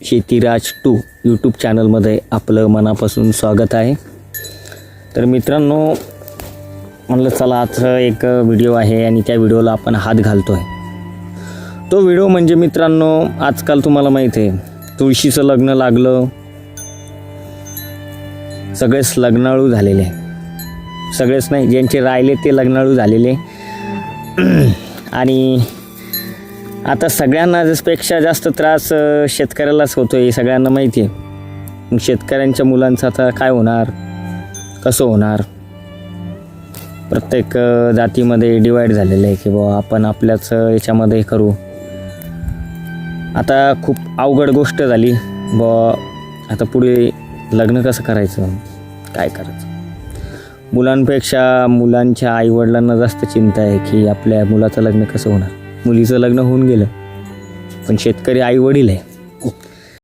शेतीराज to YouTube चॅनलमध्ये आपलं मनापासून स्वागत आहे. तर मित्रांनो म्हणलं चला आज एक व्हिडिओ आहे आणि त्या व्हिडिओला आपण हात घालतो आहे तो व्हिडिओ म्हणजे मित्रांनो आजकाल तुम्हाला माहीत आहे तुळशीचं लग्न लागलं. सगळेच लग्नाळू झालेले. सगळेच नाही ज्यांचे राहिले ते लग्नाळू झालेले. आणि आता सगळ्यांना पेक्षा जास्त त्रास शेतकऱ्यालाच होतो आहे सगळ्यांना माहिती आहे. मग शेतकऱ्यांच्या मुलांचं आता काय होणार? कसं होणार? प्रत्येक जातीमध्ये डिवाईड झालेलं आहे की बुवा आपण आपल्याच याच्यामध्ये करू. आता खूप अवघड गोष्ट झाली. बुवा आता पुढे लग्न कसं करायचं? काय करायचं? मुलांपेक्षा मुलांच्या आईवडिलांना जास्त चिंता आहे की आपल्या मुलाचं लग्न कसं होणार? मुलीचं लग्न होऊन गेलं. पण शेतकरी आईवडील आहे.